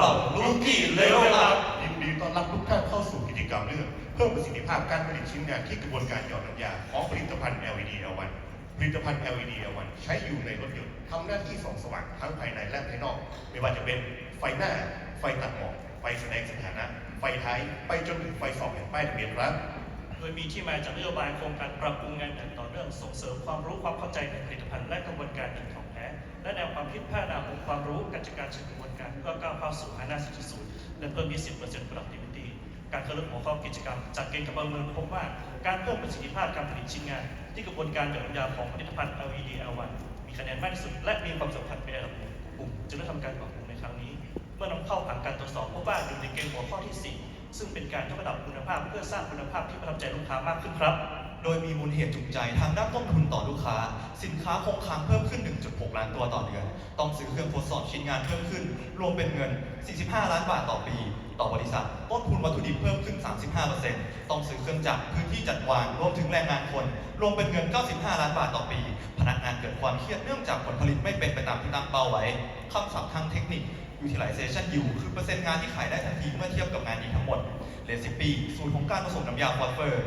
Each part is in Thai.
เรารู้ที่เร็วเรายินดีต้อนรับทุกท่านเข้าสู่กิจกรรมเรื่องเพิ่มประสิทธิภาพการผลิตชิ้นงานที่กระบวนการหยอดน้ำยาของผลิตภัณฑ์ LED L1 ผลิตภัณฑ์ LED L1 ใช้อยู่ในรถยนต์ทำหน้าที่ส่องสว่างทั้งภายในและภายนอก ไม่ว่าจะเป็นไฟหน้า ไฟตัดหมอก ไฟแสดงสถานะ ไฟท้าย ไปจนถึงไฟสองแผ่นป้ายทะเบียนรัฐโดยมีที่มาจากนโยบายโครงการปรับปรุงงานอย่างต่อเนื่องส่งเสริมความรู้ความเข้าใจในผลิตภัณฑ์และกระบวนการผลิตของ ความคิดพัฒนาองค์ความรู้การจัดการเชิงกระบวนการเพื่อก้าวเข้าสู่หน้า4.0และเพิ่ม 20% productivity การเข้าร่วมหัวข้อกิจกรรมจากเกณฑ์กับประเมินพบว่าการเพิ่มประสิทธิภาพการผลิตชิ้นงาน ที่กระบวนการหยอดน้ำยาของผลิตภัณฑ์ LED L1 มีคะแนนมากที่สุด และมีความสำคัญเป็นอันดับกลุ่มจึงได้ทำการปรับปรุงในครั้งนี้ เมื่อนำเข้าผ่านการตรวจสอบพบว่าอยู่ในเกณฑ์หัวข้อที่ 4 ซึ่งเป็นการยกระดับคุณภาพเพื่อสร้างคุณภาพที่ประทับใจลูกค้ามากขึ้นครับ โดยมีมูลเหตุจูงใจทางด้านต้นทุนต่อลูกค้า สินค้าคงค้างเพิ่มขึ้น 1.6 ล้านตัวต่อเดือน ต้องซื้อเครื่องทดสอบชิ้นงานเพิ่มขึ้น รวมเป็นเงิน 45 ล้านบาทต่อปี ต่อบริษัท ต้นทุนวัตถุดิบเพิ่มขึ้น 35%ต้องซื้อเครื่องจักรพื้นที่จัดวาง รวมถึงแรงงานคน รวมเป็นเงิน 95 ล้านบาทต่อปี พนักงานเกิดความเครียดเนื่องจากผลผลิตไม่เป็นไปตามที่ตั้งเป้าไว้คำศัพท์ทางเทคนิค utilization yield คือเปอร์เซ็นต์งานที่ขายได้ทันทีเมื่อเทียบกับงานนี้ทั้งหมด recipe สูตรของการผสมน้ำยาฟอสเฟอร์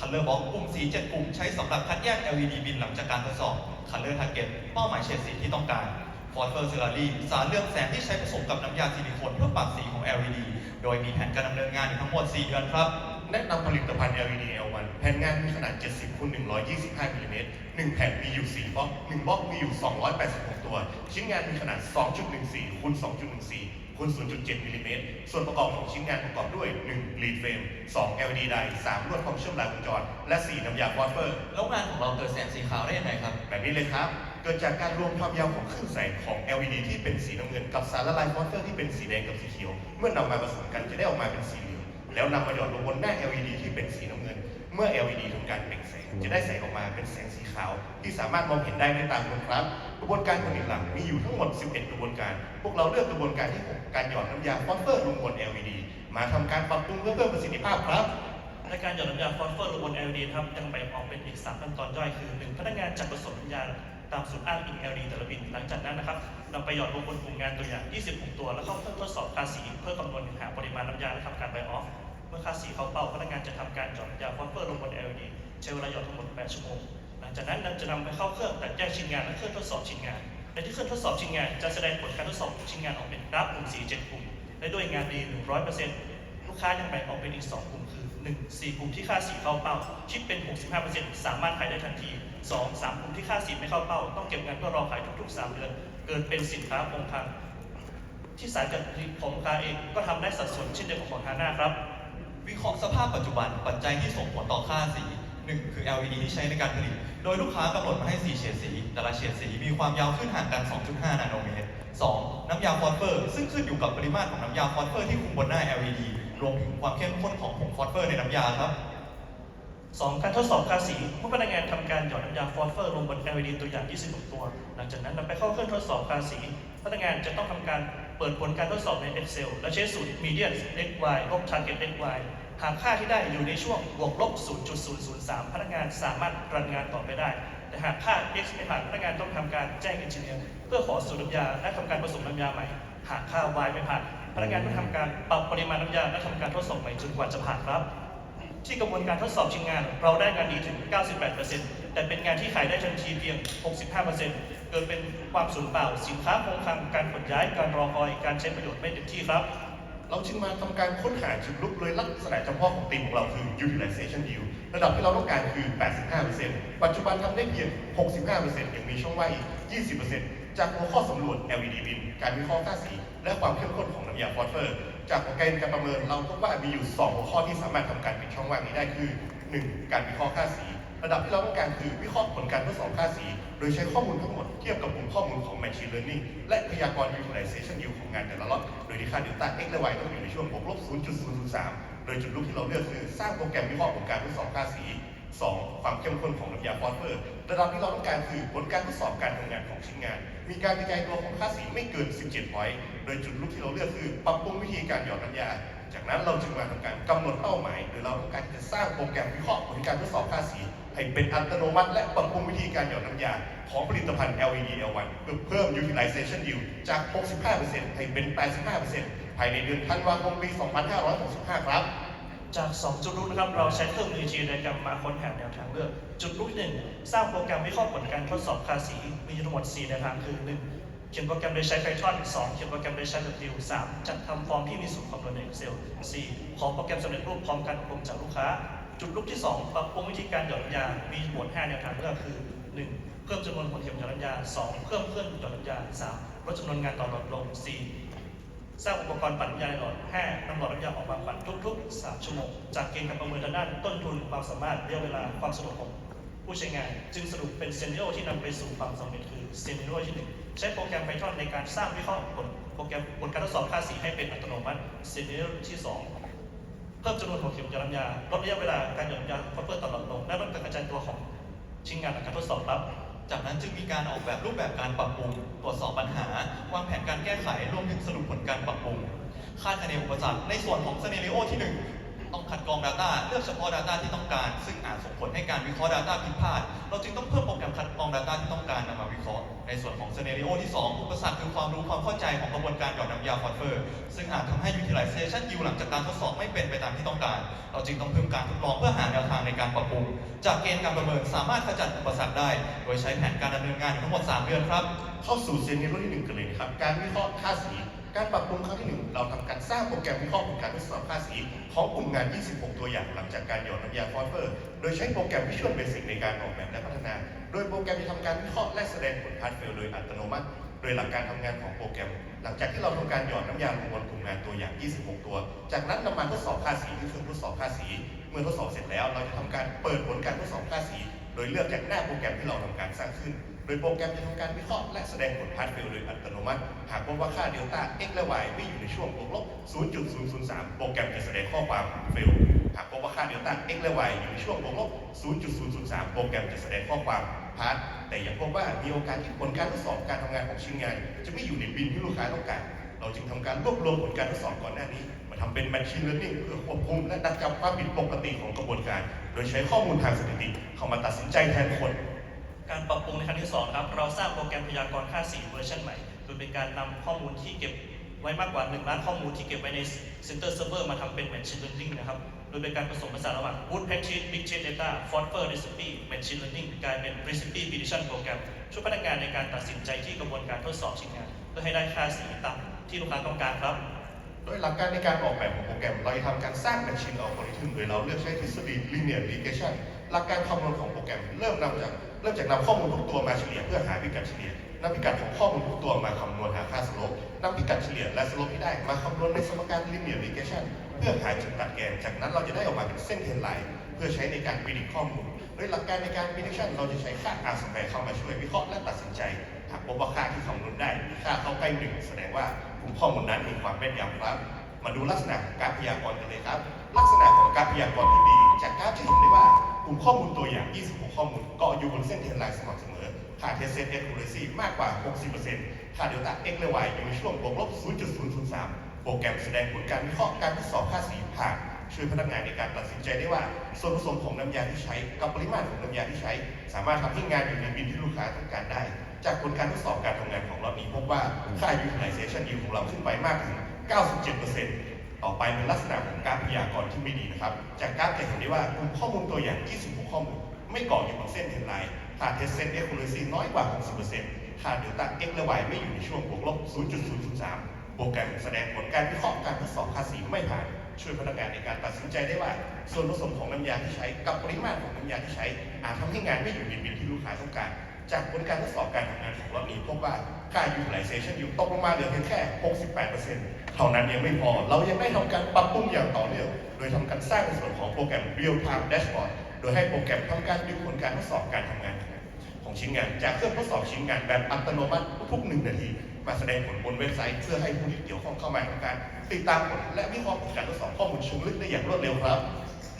Color Box กลุ่มสี 7 กลุ่มใช้สำหรับคัดแยก LED บินหลังจากการทดสอบ Color Target เป้าหมายเฉดสีที่ต้องการ Phosphor Slurry สารเลือกแสงที่ใช้ผสมกับน้ำยาซิลิโคนเพื่อปรับสีของ LED โดยมีแผนการดำเนินงานอยู่ทั้งหมด 4 เดือนครับ แนะนำผลิตภัณฑ์ LED L1 แผ่นงานมีขนาด 70คูณ125มิลลิเมตร1แผ่นมีอยู่ 4บล็อก1บล็อกมีอยู่ 286 ตัว ชิ้นงานมีขนาด 2.14คูณ2.14 คูณ 0.7 มิลลิเมตร ส่วนประกอบของชิ้นงานประกอบด้วย 1 lead frame 2 LED die 3ลวดความเชื่อมลายวงจร และ 4 น้ำยาฟอสเฟอร์ แล้วงานของเราเกิดแสงสีขาวได้ยังไงครับ แบบนี้เลยครับ เกิดจากการรวมความยาวของคลื่นแสงของ LED ที่เป็นสีน้ำเงินกับสารละลายฟอสเฟอร์ที่เป็นสีแดงกับสีเขียว เมื่อนำมาผสมกันจะได้ออกมาเป็นสีเหลือง แล้วนำมาหยอดลงบนหน้า LED ที่เป็นสีน้ำเงิน เมื่อ LED ทำการเปล่งแสง จะได้แสงออกมาเป็นแสงสีขาว ที่สามารถมองเห็นได้ด้วยตาคนครับ กระบวนการผลิตหลักมีอยู่ทั้งหมด 11 กระบวนการ พวกเราเลือกกระบวนการที่ 6 การหยอดน้ำยาฟอสเฟอร์ลงบน LED มาทำการปรับปรุงเพื่อเพิ่มประสิทธิภาพครับในการหยอดน้ำยาฟอสเฟอร์ลงบน LED ครับยังแบ่งออกเป็นอีก 3 ขั้นตอนย่อยคือ 1 พนักงานจัดผสมน้ำยาตามสูตรอ้างอิง LED แต่ละบิน หลังจากนั้นนะครับนำไปหยอดลงบนกลุ่มงานตัวอย่าง 26 ตัว แล้วเข้าเครื่อทดสอบค่าสีเพื่อคำนวณหาปริมาณน้ำยาและทำการไบออฟเมื่อค่าสีเขาเป้าพนักงานจะทำการหยอดน้ำยาฟอสเฟอร์ลงบน LED ใช้เวลาหยอดทั้งหมด 8 ชั่วโมง ลังจากนั้นจะนำไปเข้าเครื่องตัดแยกชิ้นงานและเครื่องทดสอบชิ้นงานในที่เครื่องทดสอบชิ้นงานจะแสดงผลการทดสอบชิ้นงานออกเป็นกราฟกลุ่มสี7กลุ่มและด้วยงานดี 100%ลูกค้ายังแบ่งออกเป็นอีก 2 กลุ่มคือ 1. 4 กลุ่มที่ค่าสีเข้าเป้า คิดเป็น 65%สามารถขายได้ทันที 2. 3 กลุ่มที่ค่าสีไม่เข้าเป้า ต้องเก็บเงินเพื่อรอขายทุกๆ 3 เดือน เกิดเป็นสินค้าคงคลังที่สายการผลิตของลูกค้าเองก็ทำได้สัดส่วนเช่นเดียวกับของฮาน่าครับ วิเคราะห์สภาพปัจจุบันปัจจัยที่ส่งผลต่อค่าสี 1 คือ LED ที่ใช้ในการผลิต โดยลูกค้ากำหนดมาให้ 4 เฉดสี แต่ละเฉดสีมีความยาวขึ้นห่างกัน 2.5 นาโนเมตร 2. น้ำยาฟอสเฟอร์ ซึ่งขึ้นอยู่กับปริมาตรของน้ำยาฟอสเฟอร์ที่คุมบนหน้า LED รวมถึงความเข้มข้นของผงฟอสเฟอร์ในน้ำยาครับ 2 การทดสอบค่าสีเมื่อพนักงานทำการหยอดน้ำยาฟอสเฟอร์ลงบน LED ตัวอย่าง 26 ตัว หลังจากนั้นนำไปเข้าเครื่องทดสอบค่าสี พนักงานจะต้องทำการเปิดผลการทดสอบใน Excel และใช้สูตร median xy ลบ target xy หากค่าที่ได้อยู่ในช่วงบวกลบ 0.003 พนักงานสามารถรันงานต่อไปได้ แต่หากค่า x ไม่ผ่านพนักงานต้องทำการแจ้งเอนจิเนียร์เพื่อขอสูตรน้ำยาและทำการผสมน้ำยาใหม่ หากค่า y ไม่ผ่านพนักงานต้องทำการปรับปริมาณน้ำยาและทำการทดสอบใหม่จนกว่าจะผ่านครับ ที่กระบวนการทดสอบชิ้นงาน เราได้งานดีถึง 98%แต่เป็นงานที่ขายได้ทันทีเพียง 65%เกิดเป็นความสูญเปล่า สินค้าคงคลังการขนย้ายการรอคอยการใช้ประโยชน์ไม่เต็มที่ครับ เราจึงมาทำการค้นหาจุดลุกโดยลักษณะเฉพาะของทีมของเราคือ utilization yield ระดับที่เราต้องการคือ 85%ปัจจุบันทำได้เพียง 65%ยังมีช่องว่างอีก 20%จากหัวข้อสำรวจ LED bin การวิเคราะห์ค่าสี และความเข้มข้นของน้ำยาฟอสเฟอร์ จากกณฑ์การประเมินเราพบว่ามีอยู่ 2 หัวข้อที่สามารถทำการปิดช่องว่างนี้ได้คือ 1. การวิเคราะห์ค่าสี ระดับที่เราต้องการคือวิเคราะห์ผลการทดสอบค่าสี โดยใช้ข้อมูลทั้งหมดเทียบกับกลุ่มข้อมูลของ Machine Learning และพยากรณ์ Utilization Yield ของงานแต่ละล็อตโดยที่ค่า delta x และ y ต้องอยู่ในช่วงบวกลบ 0.003 โดยจุดลุกที่เราเลือกคือ สร้างโปรแกรมวิเคราะห์ผลการทดสอบค่าสี 2. ความเข้มข้นของน้ำยาฟอสเฟอร์ ระดับที่เราต้องการคือผลการทดสอบการทำงานของชิ้นงาน มีการกระจายตัวของค่าสีไม่เกิน 17พอยต์โดยจุดลุกที่เราเลือกคือปรับปรุงวิธีการหยอดน้ำยา จากนั้นเราจึงมาทำการกำหนดเป้าหมายโดยเราต้องการจะสร้างโปรแกรมวิเคราะห์ผลการทดสอบค่าสี ให้เป็นอัตโนมัติ และปรับปรุงวิธีการหยอดน้ำยา ของผลิตภัณฑ์ LED L1 เพื่อเพิ่ม utilization yield จาก 65%ให้เป็น 85%ภายในเดือนธันวาคมปี 2565 ครับจาก 2 จุดรู้นะครับ เราใช้เครื่องมือ G Diagram มาค้นหาแนวทางเลือก จุดรู้ยหนึ่งสร้างโปรแกรมวิเคราะห์ผลการทดสอบภาษีมีทั้งหมด4แนวทางคือ 1. เขียนโปรแกรมโดยใช้ Python 2. เขียนโปรแกรมโดยใช้ W 3. จัดทำฟอร์มที่มีสูตรคำนวณใน Excel 4. ขอโปรแกรมสำเร็จรูปพร้อมการอบรมจากลูกค้า จุดรูปที่ 2 ปรับปรุงวิธีการหย่อนน้ำยา มีหมวด5แนวทางเลือคือ 1. เพิ่มจำนวนหัวเข็มหย่อนน้ำยา 2. เพิ่มเครื่องหย่อนน้ำยา 3. ลดจำนวนงานต่อหลอดลง 4. สร้างอุปกรณ์ปั่นยาหลอด 5. นำหลอดน้ำยาออกมาปั่นทุกๆ 3 ชั่วโมง จากเกณฑ์การประเมินทางด้านต้นทุนความสามารถระยะเวลาความสะดวกของผู้ใช้งาน จึงสรุปเป็นเซน a r โอที่นำไปสู่ความสำเร็จคือเซน a r โอที่ 1 ใช้โปรแกรม Python ในการสร้างวิเคราะห์ผลโปรแกรมผลการทดสอบค่าสีให้เป็นอัตโนมัติเซน a r โอที่ 2 พิ่มจำนวนหัวเข็มหยอนน้ำยาลดระยะเวลาการหย่อนน้ำยาเพื่อตลอดลงและลดการกระจายตัวของชิ้นงานหลังการทดสอบครับ จากนั้นจึงมีการออกแบบรูปแบบการปรับปรุง ตรวจสอบปัญหาวางแผนการแก้ไขรวมถึงสรุปผลการปรับปรุงคาดคะเนอุปสรรคในส่วนของเซเนเรโอที่ 1 ต้องคัดกรอง Data เลือกเฉพาะ Data ที่ต้องการ ซึ่งอาจส่งผลให้การวิเคราะห์ Data ผิดพลาด เราจึงต้องเพิ่มโปรแกรมคัดกรอง Data ที่ต้องการนำมาวิเคราะห์ ในส่วนของ scenario ที่ 2 อุปสรรคคือความรู้ความเข้าใจของกระบวนการหยอดน้ำยาฟอสเฟอร์ ซึ่งอาจทำให้ utilization yield หลังจากการทดสอบไม่เป็นไปตามที่ต้องการ เราจึงต้องเพิ่มการทดลองเพื่อหาแนวทางในการปรับปรุง จากเกณฑ์การประเมินสามารถขจัดอุปสรรคได้ โดยใช้แผนการดำเนินงานทั้งหมด 3 เดือนครับ เข้าสู่เซนนิโรที่หนึ่งกันเลยนะครับ การวิเคราะห์ค่าสี การปรับปรุงครั้งที่หนึ่งเราทำการสร้างโปรแกรมวิเคราะห์ผลการทดสอบค่าสีของกลุ่มงาน 26 ตัวอย่างหลังจากการหยอดน้ำยาฟอสเฟอร์ โดยใช้โปรแกรม Visual Basic ในการออกแบบและพัฒนา โดยโปรแกรมจะทำการวิเคราะห์และแสดงผลพาสเฟลโดยอัตโนมัติ โดยหลักการทำงานของโปรแกรม หลังจากที่เราทำการหยอดน้ำยาลงบนกลุ่มงานตัวอย่าง 26 ตัว จากนั้นนำมาทดสอบค่าสีที่เครื่องทดสอบค่าสี เมื่อทดสอบเสร็จแล้ว เราจะทำการเปิดผลการทดสอบค่าสี โดยเลือกจากหน้าโปรแกรมที่เราทำการสร้างขึ้น โดยโปรแกรมจะทำการวิเคราะห์และแสดงผลพาสเฟลโดยอัตโนมัติ หากพบว่าค่าเดลต้า x และ y ไม่อยู่ในช่วงบวกลบ 0.003 โปรแกรมจะแสดงข้อความเฟลหากพบว่าค่าเดลต้า x และ y อยู่ในช่วงบวกลบ 0.003 โปรแกรมจะแสดงข้อความพาสแต่ยังพบว่ามีโอกาสที่ผลการทดสอบการทำงานของชิ้นงาน จะไม่อยู่ในบินที่ลูกค้าต้องการ เราจึงทำการรวบรวมผลการทดสอบก่อนหน้านี้มาทำเป็น Machine Learning เพื่อควบคุมและดักจับความผิดปกติของกระบวนการ โดยใช้ข้อมูลทางสถิติเข้ามาตัดสินใจแทนคน การปรับปรุงในครั้งที่2ครับเราสร้างโปรแกรมพยากรณ์ค่าสีเวอร์ชันใหม่โดยเป็นการนำข้อมูลที่เก็บไว้มากกว่า 1 ล้านข้อมูลที่เก็บไว้ใน Center Server มาทำเป็น Machine Learning นะครับ โดยเป็นการผสมผสานระหว่าง Good Practice Big Chain Data Phosphor Recipe Machine Learning กลายเป็น Recipe Prediction Program ช่วยพนักงานในการตัดสินใจที่กระบวนการทดสอบชิ้นงาน เพื่อให้ได้ค่าสีตามที่ลูกค้าต้องการครับโดยหลักการในการออกแบบของโปรแกรม เราจะทำการสร้าง Machine Algorithm โดยเราเลือกใช้ทฤษฎี Linear Regression หลักการคำนวณของโปรแกรมเริ่มนำจาก เริ่มจากนำข้อมูลทุกตัวมาเฉลี่ยเพื่อหาพิกัดเฉลี่ยนำพิกัดของข้อมูลทุกตัวมาคำนวณหาค่าสโลปนำพิกัดเฉลี่ยและสโลปที่ได้มาคำนวณในสมการ Linear Regression เพื่อหาจุดตัดแกน จากนั้นเราจะได้ออกมาเป็นเส้นเทรนไลน์เพื่อใช้ในการพิจิตรข้อมูลโดยหลักการในการ prediction เราจะใช้ค่า R สแควร์เข้ามาช่วยวิเคราะห์และตัดสินใจ หากพบว่าค่าที่คำนวณได้มีค่าเข้าใกล้หนึ่งแสดงว่ากลุ่มข้อมูลนั้นมีความแม่นยำครับ มาดูลักษณะของการพยากรณ์กันเลยครับ ลักษณะของการพยากรณ์ที่ดี จากกราฟจะเห็นได้ว่า กลุ่มข้อมูลตัวอย่าง 26 ข้อมูลเกาะอยู่บนเส้นเทรนไลน์สม่ำเสมอ ค่าเทสเซน accuracy มากกว่า 60%ค่าเดลต้า x และ y อยู่ในช่วงบวกลบ 0.003 โปรแกรมแสดงผลการวิเคราะห์การทดสอบค่าสีผ่านช่วยพนักงานในการตัดสินใจได้ว่า ส่วนผสมของน้ำยาที่ใช้กับปริมาตรของน้ำยาที่ใช้ สามารถทำให้งานอยู่ในบินที่ลูกค้าต้องการได้ จากผลการทดสอบการทำงานของเรานี้พบว่าค่า utilization yield ของเราขึ้นไปมากถึง 97% ต่อไปเป็นลักษณะของการพยากรณ์ที่ไม่ดีนะครับ จากกราฟจะเห็นได้ว่ากลุ่มข้อมูลตัวอย่าง 26 ข้อมูล ไม่เกาะอยู่บนเส้นเทรนไลน์ค่า test set accuracy น้อยกว่า 60%ค่า delta x และ y ไม่อยู่ในช่วงบวกลบ 0.003 โปรแกรมแสดงผลการวิเคราะห์การทดสอบภาษีไม่ผ่าน ช่วยพนักงานในการตัดสินใจได้ว่า ส่วนผสมของน้ำยาที่ใช้กับปริมาตรของน้ำยาที่ใช้อาจทำให้งานไม่อยู่ในบินที่ลูกค้าต้องการ จากผลการทดสอบการทำงานของรอบนี้พบว่าค่า utilization อยู่ตกลงมาเหลือเพียงแค่ 68% เท่านั้นยังไม่พอ เรายังได้ทำการปรับปรุงอย่างต่อเนื่อง โดยทำการสร้างในส่วนของโปรแกรม real time dashboard โดยให้โปรแกรมทำการดึงผลการทดสอบการทำงาน ของชิ้นงาน จากเครื่องทดสอบชิ้นงานแบบอัตโนมัติทุกหนึ่งนาที มาแสดงผลบนเว็บไซต์เพื่อให้ผู้ที่เกี่ยวข้องเข้ามาทำการ ติดตามผลและวิเคราะห์ผลการทดสอบข้อมูลเชิงลึกได้อย่างรวดเร็วครับ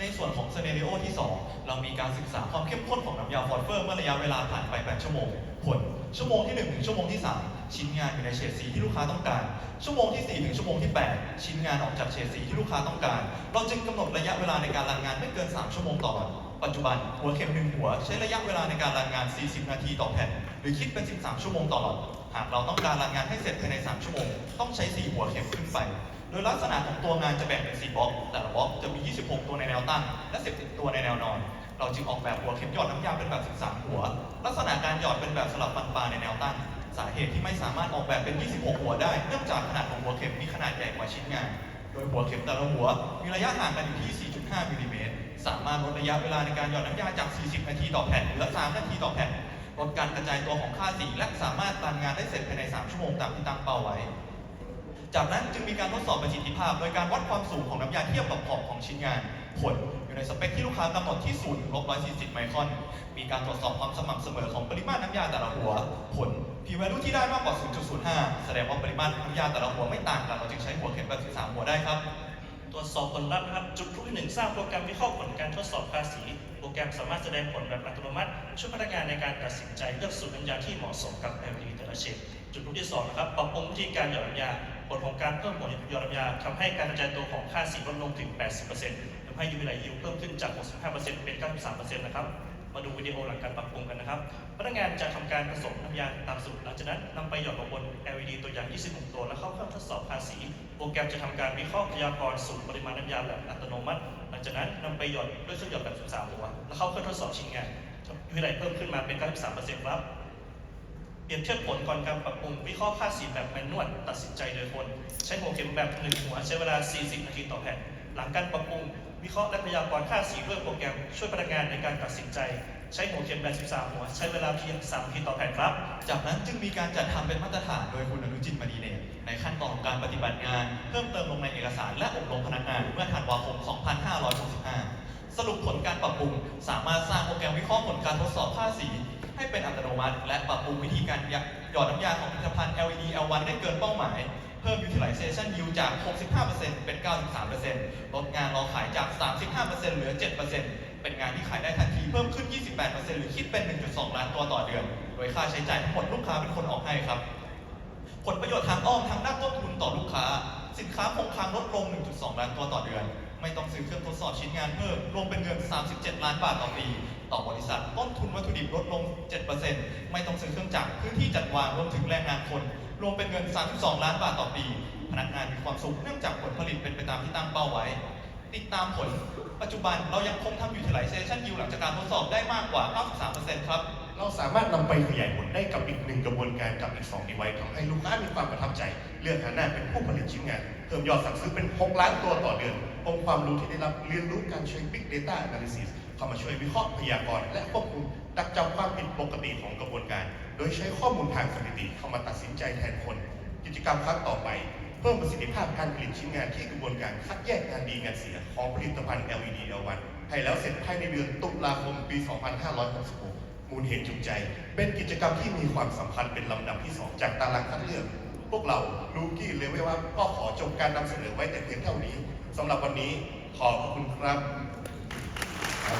ในส่วนของ scenario ที่ 2 เรามีการศึกษาความเข้มข้นของน้ำยาฟอสเฟอร์เมื่อระยะเวลาผ่านไป 8 ชั่วโมง ผล ชั่วโมงที่ 1 ถึงชั่วโมงที่ 3 ชิ้นงานอยู่ในเฉดสีที่ลูกค้าต้องการ ชั่วโมงที่ 4 ถึงชั่วโมงที่ 8 ชิ้นงานออกจากเฉดสีที่ลูกค้าต้องการ เราจึงกำหนดระยะเวลาในการรันงานไม่เกิน 3 ชั่วโมงต่อวันปัจจุบันหัวเข็มหนึ่งหัว ใช้ระยะเวลาในการรันงาน 40 นาทีต่อแผ่น หรือคิดเป็น 13 ชั่วโมงต่อหลอดหากเราต้องการรันงานให้เสร็จภายใน 3 ชั่วโมง ต้องใช้ 4 หัวเข็มขึ้นไป โดยลักษณะของตัวงานจะแบ่งเป็น4บล็อก แต่ละบล็อกจะมี 26 ตัวในแนวตั้ง และ11ตัวในแนวนอน เราจึงออกแบบหัวเข็มหยอดน้ำยาเป็นแบบ 13 หัว ลักษณะการหยอดเป็นแบบสลับฟันปลาในแนวตั้ง สาเหตุที่ไม่สามารถออกแบบเป็น 26 หัวได้ เนื่องจากขนาดของหัวเข็มมีขนาดใหญ่กว่าชิ้นงาน โดยหัวเข็มแต่ละหัว มีระยะห่างกันอยู่ที่ 4.5 มิลลิเมตร สามารถลดระยะเวลาในการหยอดน้ำยาจาก 40 นาทีต่อแผ่นเหลือ 3 นาทีต่อแผ่น ลดการกระจายตัวของค่าสีและสามารถตันงานได้เสร็จภายใน 3 ชั่วโมงตามที่ตั้งเป้าไว้ จากนั้นจึงมีการทดสอบประสิทธิภาพ โดยการวัดความสูงของน้ำยาเทียบกับขอบของชิ้นงาน ผลอยู่ในสเปคที่ลูกค้ากำหนดที่0ลบ140 ไมครอน มีการตรวจสอบความสม่ำเสมอของปริมาตรน้ำยาแต่ละหัว ผล p value ที่ได้มากกว่า 0.05 แสดงว่าปริมาตรน้ำยาแต่ละหัวไม่ต่างกัน เราจึงใช้หัวเข็มแบบ13หัวได้ครับตรวจสอบผลลัพธ์นะครับ จุดที่หนึ่งสร้างโปรแกรมวิเคราะห์ผลการทดสอบภาษี โปรแกรมสามารถแสดงผลแบบอัตโนมัติ ช่วยพนักงานในการตัดสินใจเลือกสูตรน้ำยาที่เหมาะสมกับ LED แต่ละเฉดจุดที่สองนะครับปรับปรุงวิธีการหยอดน้ำยาผลของการเพิ่มผลหยอดน้ำยาทำให้การกระจายตัวของค่าสีลดลงถึง 80%ทำให้ยูวิไลยิวเพิ่มขึ้นจาก 65%เป็น 93%นะครับ มาดูวิดีโอหลังการปรับปรุงกันนะครับ พนักงานจะทำการผสมน้ำยาตามสูตร หลังจากนั้นนำไปหยอดลงบน LED ตัวอย่าง 26 ตัว แล้วเข้าเครื่องทดสอบภาษีโปรแกรมจะทำการวิเคราะห์พยากรณ์สูตรปริมาณน้ำยาแบบอัตโนมัติ หลังจากนั้นนำไปหยอดด้วยเครื่องหยอดแบบ13หัว แล้วเข้าเครื่องทดสอบชิ้นงานวิไลเพิ่มขึ้นมาเป็น 93%ครับเปรียบเทียบผลก่อนการปรับปรุงวิเคราะห์ค่าสีแบบแมนนวลตัดสินใจโดยคน ใช้หัวเข็มแบบหนึ่งหัวใช้เวลา 40 นาทีต่อแผ่น หลังการปรับปรุง วิเคราะห์และพยากรณ์ค่าสีด้วยโปรแกรมช่วยพนักงานในการตัดสินใจ ใช้หัวเข็มแบบ13หัว ใช้เวลาเพียง3นาทีต่อแผ่นครับ จากนั้นจึงมีการจัดทำเป็นมาตรฐานโดยคุณอนุจินมณีเนตรในขั้นตอนของการปฏิบัติงาน เพิ่มเติมลงในเอกสารและอบรมพนักงานเมื่อธันวาคม 2565 สรุปผลการปรับปรุง สามารถสร้างโปรแกรมวิเคราะห์ผลการทดสอบค่าสี ให้เป็นอัตโนมัติ และปรับปรุงวิธีการหยอดน้ำยาของผลิตภัณฑ์ LED L1 ได้เกินเป้าหมาย พิ่ม utilization yield จาก 65%เป็น 93%ลดงานรอขายจาก 35%เหลือ 7%เป็นงานที่ขายได้ทันทีเพิ่มขึ้น 28%หรือคิดเป็น 1.2 ล้านตัวต่อเดือน โดยค่าใช้จ่ายทั้งหมดลูกค้าเป็นคนออกให้ครับ ผลประโยชน์ทางอ้อมทางด้านต้นทุนต่อลูกค้า สินค้าคงคลังลดลง 1.2 ล้านตัวต่อเดือน ไม่ต้องซื้อเครื่องทดสอบชิ้นงานเพิ่มรวมเป็นเงิน 37 ล้านบาทต่อปีต่อบริษัทต้นทุนวัตถุดิบลดลง 7%ไม่ต้องซื้อเครื่องจักรพื้นที่จัดวางรวมถึงแรงงานคน รวมเป็นเงิน 32 ล้านบาทต่อปี พนักงานมีความสุขเนื่องจากผลผลิตเป็นไปตามที่ตั้งเป้าไว้ ติดตามผล ปัจจุบันเรายังคงทำ utilization yield หลังจากการทดสอบได้มากกว่า 93%ครับ เราสามารถนำไปขยายผลได้กับอีกหนึ่งกระบวนการกับอีก2 device ทำให้ลูกค้ามีความประทับใจ เลือกหาหน้าเป็นผู้ผลิตชิ้นงาน เพิ่มยอดสั่งซื้อเป็น 6 ล้านตัวต่อเดือนองค์ความรู้ที่ได้รับเรียนรู้การใช้ Big Data Analysis เข้ามาช่วยวิเคราะห์พยากรณ์และควบคุม ดักจับความผิดปกติของกระบวนการ โดยใช้ข้อมูลทางสถิติเข้ามาตัดสินใจแทนคน กิจกรรมครั้งต่อไป เพิ่มประสิทธิภาพการผลิตชิ้นงานที่กระบวนการคัดแยกงานดีงานเสียของผลิตภัณฑ์ LED L1 ให้แล้วเสร็จภายในเดือนตุลาคมปี 2566 มูลเหตุจูงใจ เป็นกิจกรรมที่มีความสำคัญเป็นลำดับที่ 2 จากตารางคัดเลือก พวกเราลูกี้เลเวลว่าก็ขอจบการนำเสนอไว้แต่เพียงเท่านี้สำหรับวันนี้ขอบคุณครับ